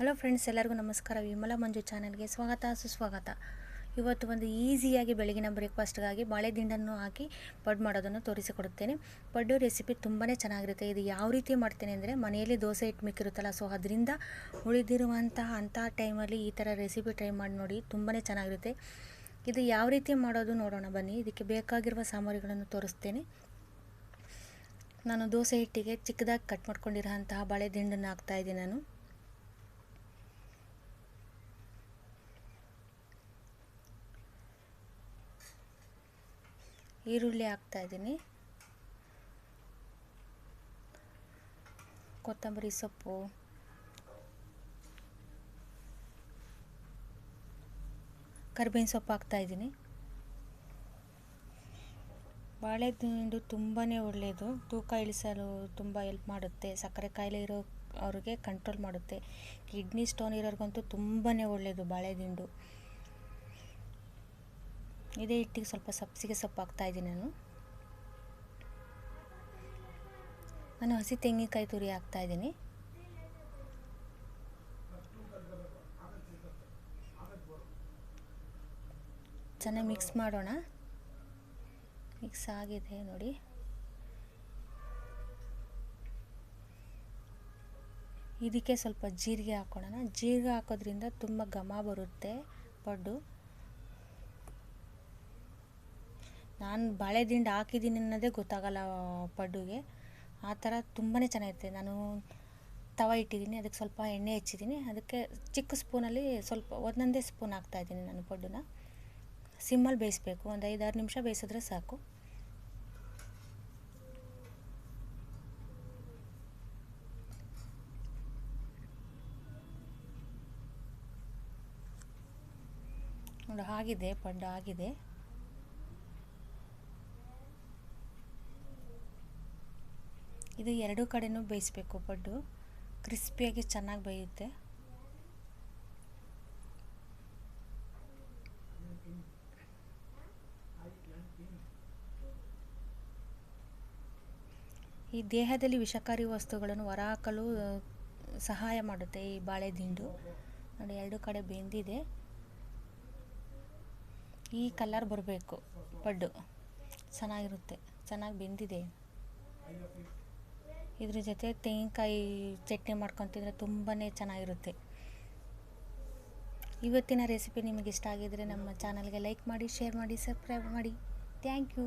Hello friends ಎಲ್ಲರಿಗೂ ನಮಸ್ಕಾರ. ವಿಮಲ ಮಂಜು ಚಾನಲ್ಗೆ ಸ್ವಾಗತ, ಸುಸ್ವಾಗತ. ಇವತ್ತು ಒಂದು ಈಸಿಯಾಗಿ ಬೆಳಗಿನ ಬ್ರೇಕ್ಫಾಸ್ಟ್ಗಾಗಿ ಬಾಳೆ ದಿಂಡನ್ನು ಹಾಕಿ ಪಡ್ ಮಾಡೋದನ್ನು ತೋರಿಸಿಕೊಡುತ್ತೇನೆ. ಪಡ್ಡು ರೆಸಿಪಿ ತುಂಬಾ ಚೆನ್ನಾಗಿರುತ್ತೆ. ಇದು ಯಾವ ರೀತಿ ಮಾಡ್ತೇನೆ ಅಂದರೆ, ಮನೆಯಲ್ಲಿ ದೋಸೆ ಹಿಟ್ಟು ಮಿಕ್ಕಿರುತ್ತಲ್ಲ ಸೊ ಅದರಿಂದ ಉಳಿದಿರುವಂತಹ ಅಂಥ ಟೈಮಲ್ಲಿ ಈ ಥರ ರೆಸಿಪಿ ಟ್ರೈ ಮಾಡಿ ನೋಡಿ ತುಂಬಾ ಚೆನ್ನಾಗಿರುತ್ತೆ. ಇದು ಯಾವ ರೀತಿ ಮಾಡೋದು ನೋಡೋಣ ಬನ್ನಿ. ಇದಕ್ಕೆ ಬೇಕಾಗಿರುವ ಸಾಮಗ್ರಿಗಳನ್ನು ತೋರಿಸ್ತೇನೆ. ನಾನು ದೋಸೆ ಹಿಟ್ಟಿಗೆ ಚಿಕ್ಕದಾಗಿ ಕಟ್ ಮಾಡ್ಕೊಂಡಿರೋ ಅಂತಹ ಬಾಳೆ ದಿಂಡನ್ನು ಹಾಕ್ತಾಯಿದ್ದೀನಿ ನಾನು. ಈರುಳ್ಳಿ ಹಾಕ್ತಾಯಿದ್ದೀನಿ ಕೊತ್ತಂಬರಿ ಸೊಪ್ಪು. ಕರ್ಬೇವಿನ ಸೊಪ್ಪು ಹಾಕ್ತಾಯಿದ್ದೀನಿ ಬಾಳೆ ದಿಂಡು ತುಂಬಾ ಒಳ್ಳೆಯದು. ತೂಕ ಇಳಿಸಲು ತುಂಬ ಹೆಲ್ಪ್ ಮಾಡುತ್ತೆ. ಸಕ್ಕರೆ ಕಾಯಿಲೆ ಇರೋ ಅವ್ರಿಗೆ ಕಂಟ್ರೋಲ್ ಮಾಡುತ್ತೆ. ಕಿಡ್ನಿ ಸ್ಟೋನ್ ಇರೋರಿಗಂತೂ ತುಂಬಾ ಒಳ್ಳೆಯದು ಬಾಳೆ ದಿಂಡು ಇದೇ ಹಿಟ್ಟಿಗೆ ಸ್ವಲ್ಪ ಸಬ್ಸಿಗೆ ಸೊಪ್ಪು ಹಾಕ್ತಾಯಿದ್ದೀನಿ ನಾನು. ನಾನು ಹಸಿ ತೆಂಗಿನಕಾಯಿ ತುರಿ ಹಾಕ್ತಾಯಿದ್ದೀನಿ ಚೆನ್ನಾಗಿ ಮಿಕ್ಸ್ ಮಾಡೋಣ. ಮಿಕ್ಸ್ ಆಗಿದೆ ನೋಡಿ. ಇದಕ್ಕೆ ಸ್ವಲ್ಪ ಜೀರಿಗೆ ಹಾಕೋಣ. ಜೀರಿಗೆ ಹಾಕೋದ್ರಿಂದ ತುಂಬ ಘಮ ಬರುತ್ತೆ ಪಡ್ಡು. ನಾನು ಬಾಳೆ ದಿಂಡು ಹಾಕಿದ್ದೀನಿ ಅನ್ನೋದೇ ಗೊತ್ತಾಗಲ್ಲ ಪಡ್ಡುಗೆ ಆ ಥರ ತುಂಬಾ ಚೆನ್ನಾಗಿರುತ್ತೆ. ನಾನು ತವ ಇಟ್ಟಿದ್ದೀನಿ ಅದಕ್ಕೆ ಸ್ವಲ್ಪ ಎಣ್ಣೆ ಹೆಚ್ಚಿದ್ದೀನಿ ಅದಕ್ಕೆ ಚಿಕ್ಕ ಸ್ಪೂನಲ್ಲಿ ಸ್ವಲ್ಪ ಒಂದೊಂದೇ ಸ್ಪೂನ್ ಹಾಕ್ತಾಯಿದ್ದೀನಿ ನಾನು ಪಡ್ಡುನ ಸಿಮ್ಮಲ್ಲಿ ಬೇಯಿಸ್ಬೇಕು, ಒಂದು ಐದಾರು ನಿಮಿಷ ಬೇಯಿಸಿದ್ರೆ ಸಾಕು. ನೋಡಿ, ಆಗಿದೆ ಪಡ್ಡು ಆಗಿದೆ. ಇದು ಎರಡೂ ಕಡೆನೂ ಬೇಯಿಸ್ಬೇಕು ಪಡ್ಡು ಕ್ರಿಸ್ಪಿಯಾಗಿ ಚೆನ್ನಾಗಿ ಬೇಯುತ್ತೆ. ಈ ದೇಹದಲ್ಲಿ ವಿಷಕಾರಿ ವಸ್ತುಗಳನ್ನು ಹೊರಹಾಕಲು ಸಹಾಯ ಮಾಡುತ್ತೆ ಈ ಬಾಳೆ ದಿಂಡು. ನೋಡಿ, ಎರಡು ಕಡೆ ಬೆಂದಿದೆ. ಈ ಕಲರ್ ಬರಬೇಕು, ಪಡ್ಡು. ಚೆನ್ನಾಗಿರುತ್ತೆ. ಚೆನ್ನಾಗಿ ಬೆಂದಿದೆ. ಇದ್ರ ಜೊತೆ ತೆಂಗಿನಕಾಯಿ ಚಟ್ನಿ ಮಾಡ್ಕೊಂಡು ತಿಂದರೆ ತುಂಬಾ ಚೆನ್ನಾಗಿರುತ್ತೆ. ಇವತ್ತಿನ ರೆಸಿಪಿ ನಿಮಗೆ ಇಷ್ಟ ಆಗಿದ್ದರೆ ನಮ್ಮ ಚಾನಲ್ಗೆ ಲೈಕ್ ಮಾಡಿ ಶೇರ್ ಮಾಡಿ ಸಬ್ಸ್ಕ್ರೈಬ್ ಮಾಡಿ. Thank you